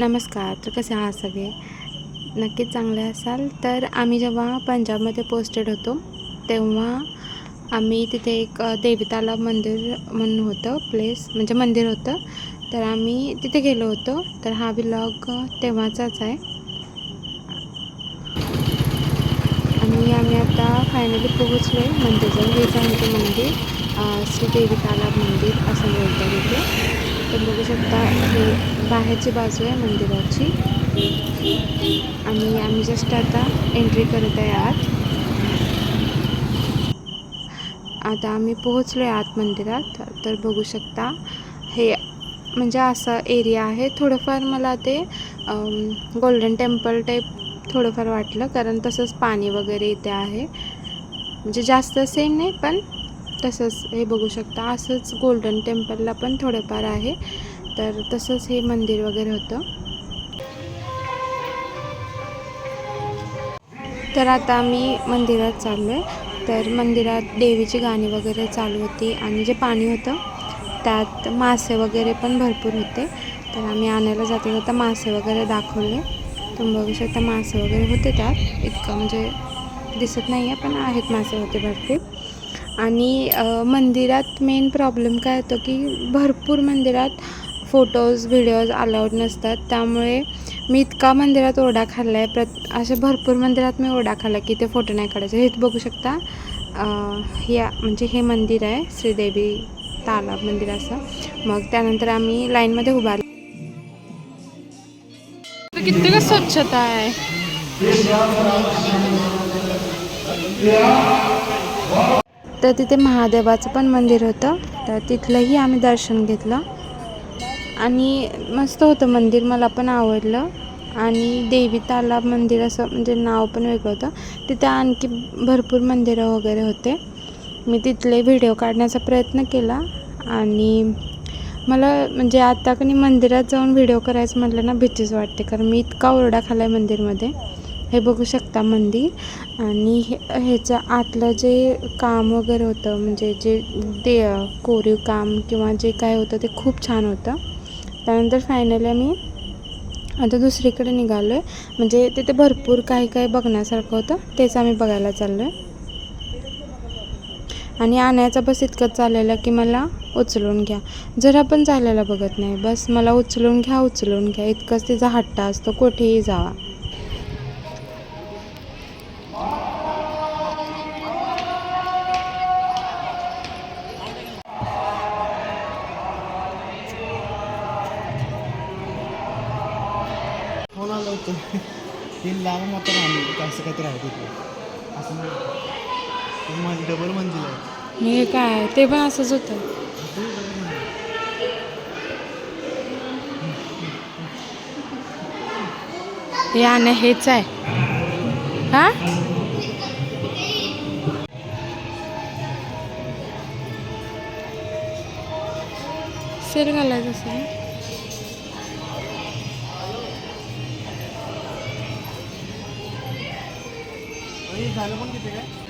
नमस्कार तर कसे आहात सगळे? नक्कीच चांगले असाल. तर आम्ही जेव्हा पंजाबमध्ये पोस्टेड होतो तेव्हा आम्ही तिथे एक देवीताला मंदिर म्हणून होतं प्लेस म्हणजे मंदिर होतं. तर आम्ही तिथे गेलो होतो. तर हा व्लॉग तेव्हाचाच आहे आणि आम्ही आता फायनली पोहोचलो आहे मंदिरजवळ हेच आहे ते मंदिर अ, श्री देवी तालाब मंदिर असं बोलतात इथे. तर बघू शकता हे बाहेरची बाजू आहे मंदिराची. आणि आम्ही जस्ट आता एंट्री करत आहे आत. आता आम्ही पोहोचलो आहे आत मंदिरात. तर बघू शकता हे म्हणजे असा एरिया आहे. थोडंफार मला ते गोल्डन टेम्पल टाईप थोडंफार वाटलं कारण तसंच पाणी वगैरे इथे आहे. म्हणजे जास्त सेम नाही पण तसंच हे बघू शकता. असंच गोल्डन टेम्पलला पण थोडंफार आहे. तर तसंच हे मंदिर वगैरे होतं. तर आता आम्ही मंदिरात चाललो आहे तर मंदिरात देवीची गाणी वगैरे चालू होती आणि जे पाणी होतं त्यात मासे वगैरे पण भरपूर होते. तर आम्ही आणायला जाता जाता मासे वगैरे दाखवले. तुम्ही बघू शकता मासे वगैरे होते त्यात. इतकं म्हणजे दिसत नाही आहे पण आहेत मासे होते भरपूर. आणि मंदिरात मेन प्रॉब्लेम काय होतो की भरपूर मंदिरात फोटोज व्हिडिओज अलाउड नसतात. त्यामुळे मी इतका मंदिरात ओढा खाल्ला आहे प्रत असे भरपूर मंदिरात मी ओढा खाल्ला की ते फोटो नाही काढायचे. हे बघू शकता या म्हणजे हे मंदिर आहे श्रीदेवी तालाब मंदिर असं. मग त्यानंतर आम्ही लाईनमध्ये उभारलो. किती का स्वच्छता आहे? तर तिथे महादेवाचं पण मंदिर होतं. तर तिथलंही आम्ही दर्शन घेतलं. आणि मस्त होतं मंदिर मला पण आवडलं. आणि देवी तालाब मंदिर असं म्हणजे नाव पण वेगळं होतं. तिथे आणखी भरपूर मंदिरं वगैरे होते. मी तिथले व्हिडिओ काढण्याचा प्रयत्न केला. आणि मला म्हणजे आता कधी मंदिरात जाऊन व्हिडिओ करायचं म्हटलं ना भीतीच वाटते कारण मी इतका ओरडा खाला आहे मंदिरमध्ये. हे बघू शकता मंदिर. आणि हे ह्याचं आतलं जे काम वगैरे होतं म्हणजे जे ते कोरीव काम किंवा जे काय होतं ते खूप छान होतं. त्यानंतर फायनली आम्ही आता दुसरीकडे निघालो आहे म्हणजे तिथे भरपूर काही काही बघण्यासारखं होतं तेच आम्ही बघायला चाललो आहे आणि आणायचा बस इतकंच चाललेलं की मला उचलून घ्या. जरा पण चालायला बघत नाही बस मला उचलून घ्या उचलून घ्या. इतकंच तिचा हट्टा असतो कुठेही जावा. फोन होतं. ते मात्र आम्ही असं काहीतरी आहे तिथे. असं नाही. डबल मंजिल आहे. काय ते पण असंच होतं. हे आणि हेच आहे. हा? सेल घालायचं असं ना? हे झालं पण किती काय?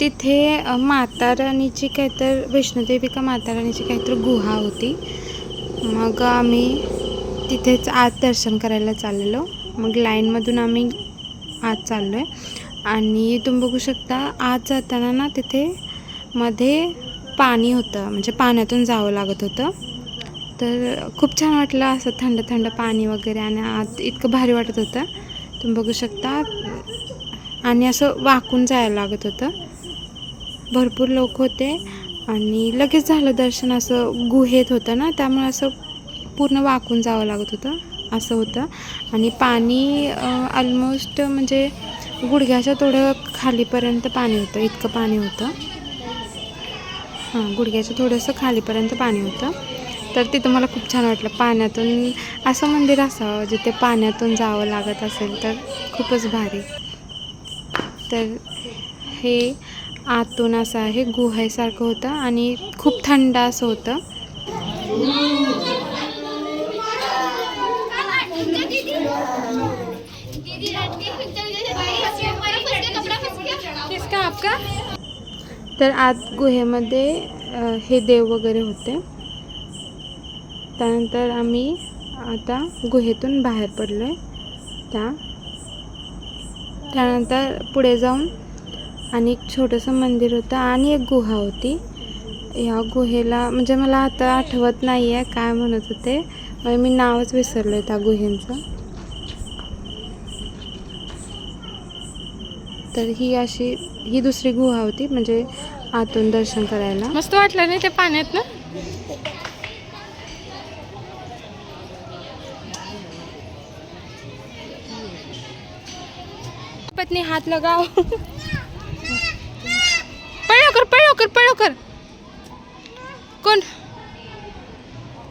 तिथे अं, काहीतर वैष्णोदेवी का माताराणीची काहीतरी गुहा होती. मग आम्ही तिथेच आत दर्शन करायला चाललेलो. मग लाईनमधून आम्ही आत चाललो आहे आणि तुम्ही बघू शकता आत जाताना ना तिथे मध्ये पाणी होतं. म्हणजे पाण्यातून जावं लागत होतं. तर खूप छान वाटलं असं थंड थंड पाणी वगैरे आणि आत इतकं भारी वाटत होतं. तुम्ही बघू शकता. आणि असं वाकून जायला लागत होतं. भरपूर लोक होते आणि लगेच झालं दर्शन असं गुहेत होतं ना त्यामुळे असं पूर्ण वाकून जावं लागत होतं असं होतं. आणि पाणी ऑलमोस्ट म्हणजे गुडघ्याच्या थोडं खालीपर्यंत पाणी होतं इतकं पाणी होतं. हां गुडघ्याच्या थोडंसं खालीपर्यंत पाणी होतं. तर तिथं मला खूप छान वाटलं पाण्यातून असं मंदिर असावं जिथे पाण्यातून जावं लागत असेल तर खूपच भारी. तर हे आतून असं आहे गुहेसारखं होतं आणि खूप थंड असं होतं. किसका आपका? तर आत गुहेमध्ये हे देव वगैरे होते. त्यानंतर आम्ही आता गुहेतून बाहेर पडलो आहे त्या त्यानंतर पुढे जाऊन आणि एक छोटंसं मंदिर होतं आणि एक गुहा होती. या गुहेला म्हणजे मला आता आठवत नाही आहे काय म्हणत होते. म्हणजे मी नावच विसरलो आहे त्या गुहेंचं. तर ही अशी ही दुसरी गुहा होती म्हणजे आतून दर्शन करायला. मस्त वाटलं नाही ते पाण्यात ना? पत्नी हात लगाव.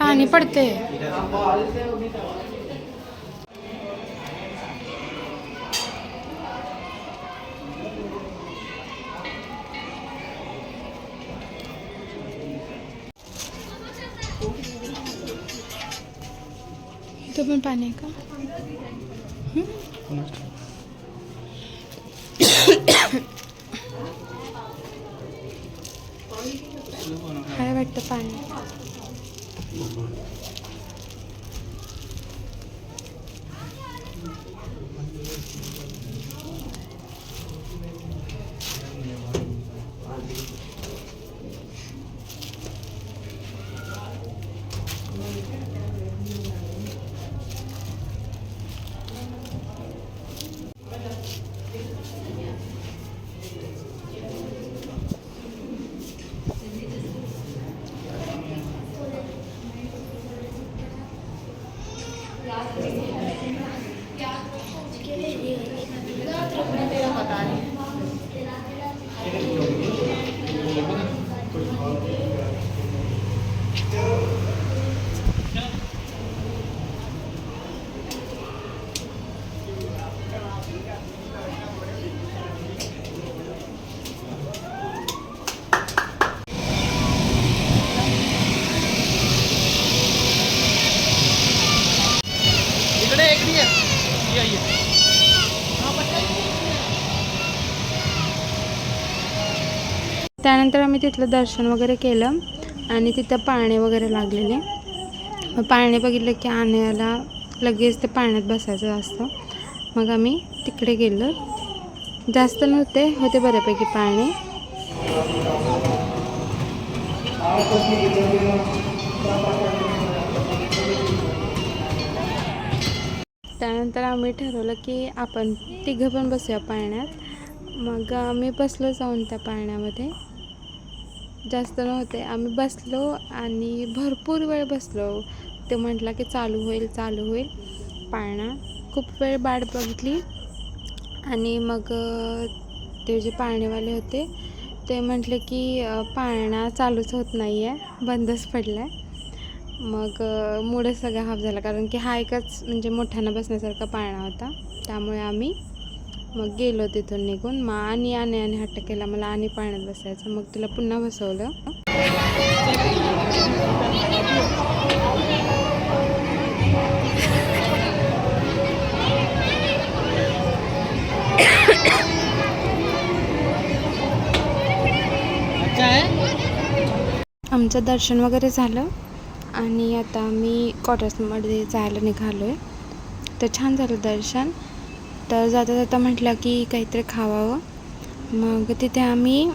पाणी पडते इथं पण पाणी आहे का। काय वाटतं पाणी इकडे त्यानंतर आम्ही तिथलं दर्शन वगैरे केलं आणि तिथं पाळणे वगैरे लागलेले. मग पाळणे बघितलं की आणायला लगेच ते पाण्यात बसायचं असतं. मग आम्ही तिकडे गेलो. जास्त नव्हते होते बऱ्यापैकी पाळणे. त्यानंतर आम्ही ठरवलं की आपण तिघं पण बसूया पाळण्यात. मग आम्ही बसलो जाऊन त्या पाळण्यामध्ये. जास्त नव्हते. आम्ही बसलो आणि भरपूर वेळ बसलो. ते म्हटलं की चालू होईल चालू होईल. पाळणा खूप वेळ बाट बघितली. आणि मग ते जे पाळणेवाले होते ते म्हटले की पाळणा चालूच होत नाही आहे बंदच पडला आहे मग मुळे सगळा हाफ झाला. कारण की हा एकच म्हणजे मोठ्यानं बसण्यासारखा पाळणा होता. त्यामुळे आम्ही मग गेलो तिथून निघून. मग आणि आणि आणि हट्ट केला. मला आणि पाण्यात बसायचं. मग तुला पुन्हा बसवलं. आमचं दर्शन वगैरे झालं. आणि आता मी क्वार्टर्समध्ये जायला निघालो आहे तर छान झालं दर्शन. तर जाता जाता म्हटलं की काहीतरी खावावं. मग तिथे आम्ही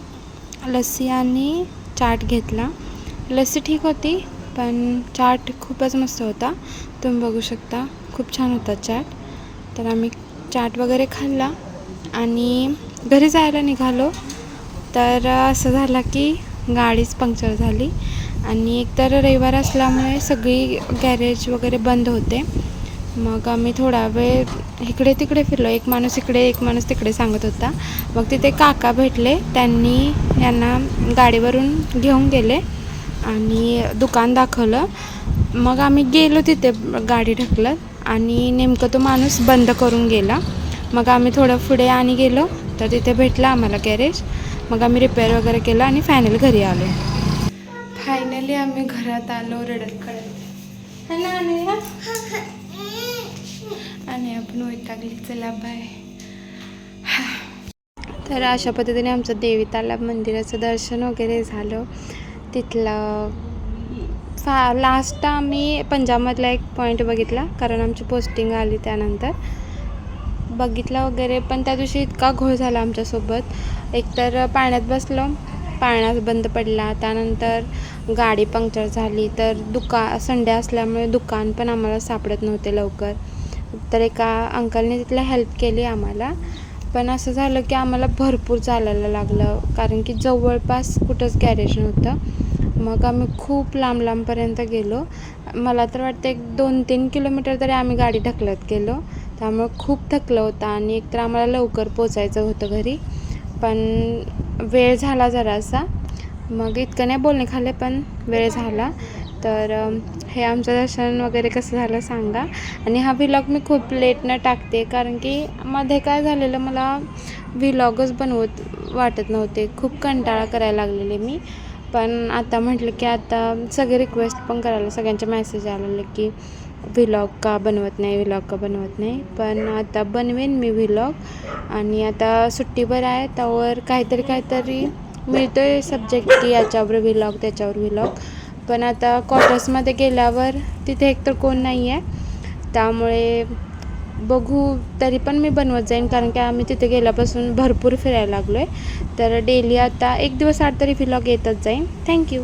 लस्सी आणि चाट घेतला. लस्सी ठीक होती पण चाट खूपच मस्त होता. तुम्ही बघू शकता खूप छान होता चाट. तर आम्ही चाट वगैरे खाल्ला आणि घरी जायला निघालो. तर असं झालं की गाडीच पंक्चर झाली. आणि एकतर रविवार असल्यामुळे सगळी गॅरेज वगैरे बंद होते. मग आम्ही थोडा वेळ इकडे तिकडे फिरलो. एक माणूस इकडे एक माणूस तिकडे सांगत होता. मग तिथे काका भेटले. त्यांनी यांना गाडीवरून घेऊन गेले आणि दुकान दाखवलं. मग आम्ही गेलो तिथे गाडी ढकलत आणि नेमकं तो माणूस बंद करून गेला. मग आम्ही थोडं पुढे आणि गेलो. तर तिथे भेटला आम्हाला गॅरेज. मग आम्ही रिपेअर वगैरे केलं आणि फायनल घरी आलो. फायनली आम्ही घरात आलो रडत कळत. है ना अनया? आणि आपण वैतागली चला बाय तर अशा पद्धतीने आमचं देवी तालाब मंदिराचं दर्शन वगैरे झालं. तिथलं फा लास्ट आम्ही पंजाबमधला एक पॉईंट बघितला कारण आमची पोस्टिंग आली त्यानंतर. बघितला वगैरे पण त्या दिवशी इतका घोळ झाला आमच्यासोबत. एकतर पाण्यात बसलो पाण्यात बंद पडला त्यानंतर गाडी पंक्चर झाली तर दुका संडे असल्यामुळे दुकान पण आम्हाला सापडत नव्हते लवकर. तर एका अंकलने तिथला हेल्प केली आम्हाला. पण असं झालं की आम्हाला भरपूर चालायला लागलं कारण की जवळपास कुठंच गॅरेज नव्हतं. मग आम्ही खूप लांब लांबपर्यंत गेलो. मला तर वाटतं एक दोन तीन किलोमीटर तरी आम्ही गाडी ढकलत गेलो. त्यामुळे खूप थकलं होतं आणि एकतर आम्हाला लवकर पोचायचं होतं घरी. पण वेळ झाला जरासा. मग इतकं नाही बोलणे खाले पण वेळ झाला. तर हे आमचं दर्शन वगैरे कसं झालं सांगा. आणि हा व्हिलॉग मी खूप लेटनं टाकते कारण की मध्ये काय झालेलं मला व्हिलॉगच बनवत वाटत नव्हते. खूप कंटाळा करायला लागलेले मी. पण आता म्हटलं की आता सगळे रिक्वेस्ट पण करायला सगळ्यांचे मेसेज आलेले की व्हिलॉग का बनवत नाही व्हिलॉग का बनवत नाही. पण आता बनवेन मी व्हिलॉग आणि आता सुट्टीवर आहे त्यावर काहीतरी काहीतरी मिळतो आहे सब्जेक्ट की याच्यावर व्हिलॉग त्याच्यावर व्हिलॉग पण आता क्वार्टर्समध्ये गेल्यावर तिथे एकतर कोण नाही आहे त्यामुळे बघू तरी पण मी बनवत जाईन कारण की आम्ही तिथे गेल्यापासून भरपूर फिरायला लागलो आहे तर डेली आता एक दिवस आठ तरी व्हिलॉग येतच जाईन. थँक्यू